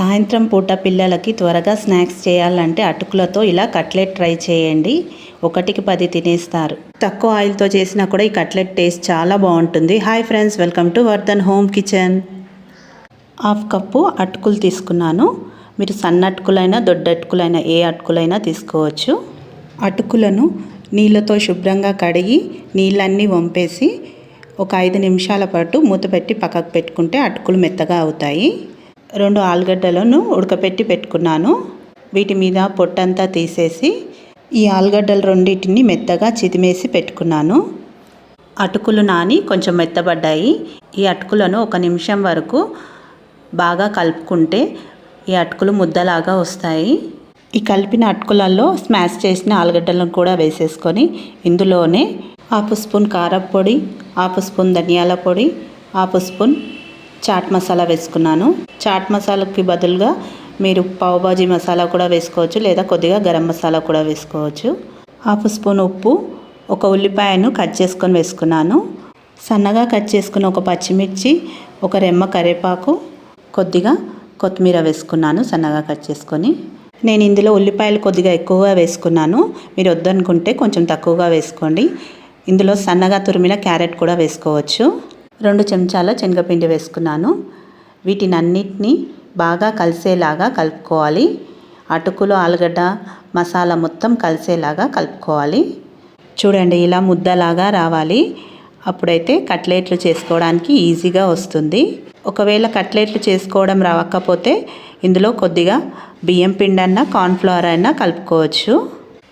సాయంత్రం పూట పిల్లలకి త్వరగా స్నాక్స్ చేయాలంటే అటుకులతో ఇలా కట్లెట్ ట్రై చేయండి. ఒకటికి పది తినేస్తారు. తక్కువ ఆయిల్తో చేసినా కూడా ఈ కట్లెట్ టేస్ట్ చాలా బాగుంటుంది. Hi friends welcome to Vardhan home kitchen. Half cup అటుకులు తీసుకున్నాను. మీరు సన్న అటుకులైనా దొడ్డ అటుకులైనా ఏ అటుకులైనా తీసుకోవచ్చు. అటుకులను నీళ్ళతో శుభ్రంగా కడిగి నీళ్ళన్నీ వంపేసి ఒక ఐదు నిమిషాల పాటు మూత పెట్టి పక్కకు పెట్టుకుంటే అటుకులు మెత్తగా అవుతాయి. రెండు ఆలుగడ్డలను ఉడకపెట్టి పెట్టుకున్నాను. వీటి మీద పొట్టంతా తీసేసి ఈ ఆలుగడ్డలు రెండింటిని మెత్తగా చిదిమేసి పెట్టుకున్నాను. అటుకులు నాని కొంచెం మెత్తబడ్డాయి. ఈ అటుకులను ఒక నిమిషం వరకు బాగా కలుపుకుంటే ఈ అటుకులు ముద్దలాగా వస్తాయి. ఈ కలిపిన అటుకులలో స్మాష్ చేసిన ఆలుగడ్డలను కూడా వేసేసుకొని ఇందులోనే హాఫ్ స్పూన్ కారపొడి హాఫ్ స్పూన్ ధనియాల పొడి హాఫ్ స్పూన్ చాట్ మసాలా వేసుకున్నాను. చాట్ మసాలాకి బదులుగా మీరు పావుబాజీ మసాలా కూడా వేసుకోవచ్చు లేదా కొద్దిగా గరం మసాలా కూడా వేసుకోవచ్చు. హాఫ్ స్పూన్ ఉప్పు ఒక ఉల్లిపాయను కట్ చేసుకొని వేసుకున్నాను. సన్నగా కట్ చేసుకున్న ఒక పచ్చిమిర్చి ఒక రెమ్మ కరివేపాకు కొద్దిగా కొత్తిమీర వేసుకున్నాను సన్నగా కట్ చేసుకొని. నేను ఇందులో ఉల్లిపాయలు కొద్దిగా ఎక్కువగా వేసుకున్నాను. మీరు వద్దనుకుంటే కొంచెం తక్కువగా వేసుకోండి. ఇందులో సన్నగా తురిమిన క్యారెట్ కూడా వేసుకోవచ్చు. రెండు చెంచాల శనగపిండి వేసుకున్నాను. వీటిని అన్నిటినీ బాగా కలిసేలాగా కలుపుకోవాలి. అటుకులు ఆలుగడ్డ మసాలా మొత్తం కలిసేలాగా కలుపుకోవాలి. చూడండి ఇలా ముద్దలాగా రావాలి. అప్పుడైతే కట్లెట్లు చేసుకోవడానికి ఈజీగా వస్తుంది. ఒకవేళ కట్లెట్లు చేసుకోవడం రావకపోతే ఇందులో కొద్దిగా బియ్యం పిండి అన్న కార్న్ఫ్లవర్ అయినా కలుపుకోవచ్చు.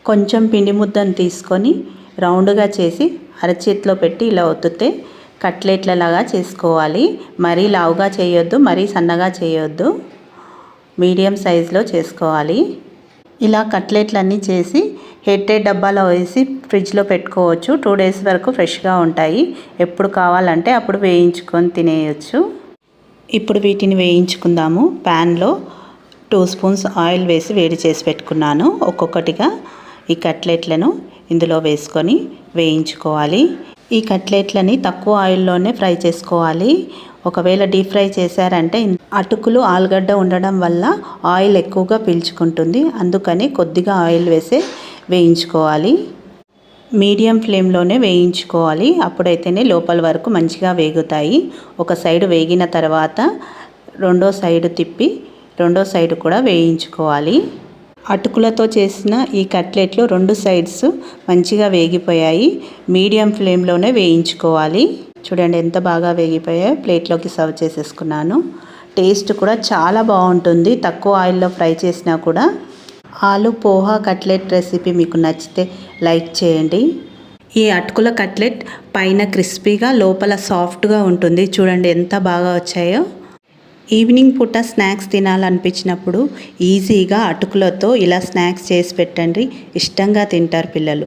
కొంచెం పిండి ముద్దను తీసుకొని రౌండ్గా చేసి అరచేతిలో పెట్టి ఇలా ఒత్తితే కట్లెట్లలాగా చేసుకోవాలి. మరీ లావుగా చేయొద్దు మరీ సన్నగా చేయొద్దు. మీడియం సైజులో చేసుకోవాలి. ఇలా కట్లెట్లన్నీ చేసి హెడ్ డబ్బాలో వేసి ఫ్రిడ్జ్లో పెట్టుకోవచ్చు. టూ డేస్ వరకు ఫ్రెష్గా ఉంటాయి. ఎప్పుడు కావాలంటే అప్పుడు వేయించుకొని తినేయచ్చు. ఇప్పుడు వీటిని వేయించుకుందాము. ప్యాన్లో టూ స్పూన్స్ ఆయిల్ వేసి వేడి చేసి పెట్టుకున్నాను. ఒక్కొక్కటిగా ఈ కట్లెట్లను ఇందులో వేసుకొని వేయించుకోవాలి. ఈ కట్లెట్లని తక్కువ ఆయిల్లోనే ఫ్రై చేసుకోవాలి. ఒకవేళ డీప్ ఫ్రై చేశారంటే అటుకులు ఆలుగడ్డ ఉండడం వల్ల ఆయిల్ ఎక్కువగా పీల్చుకుంటుంది. అందుకని కొద్దిగా ఆయిల్ వేసే వేయించుకోవాలి. మీడియం ఫ్లేమ్లోనే వేయించుకోవాలి. అప్పుడైతేనే లోపల వరకు మంచిగా వేగుతాయి. ఒక సైడ్ వేగిన తర్వాత రెండో సైడ్ తిప్పి రెండో సైడ్ కూడా వేయించుకోవాలి. అటుకులతో చేసిన ఈ కట్లెట్లు రెండు సైడ్స్ మంచిగా వేగిపోయాయి. మీడియం ఫ్లేమ్లోనే వేయించుకోవాలి. చూడండి ఎంత బాగా వేగిపోయాయో ప్లేట్లోకి సర్వ్ చేసేసుకున్నాను. టేస్ట్ కూడా చాలా బాగుంటుంది. తక్కువ ఆయిల్లో ఫ్రై చేసినా కూడా. ఆలు పోహా కట్లెట్ రెసిపీ మీకు నచ్చితే లైక్ చేయండి. ఈ అటుకుల కట్లెట్ పైన క్రిస్పీగా లోపల సాఫ్ట్గా ఉంటుంది. చూడండి ఎంత బాగా వచ్చాయో. ఈవినింగ్ పూట స్నాక్స్ తినాలనిపించినప్పుడు ఈజీగా అటుకులతో ఇలా స్నాక్స్ చేసి పెట్టండి. ఇష్టంగా తింటారు పిల్లలు.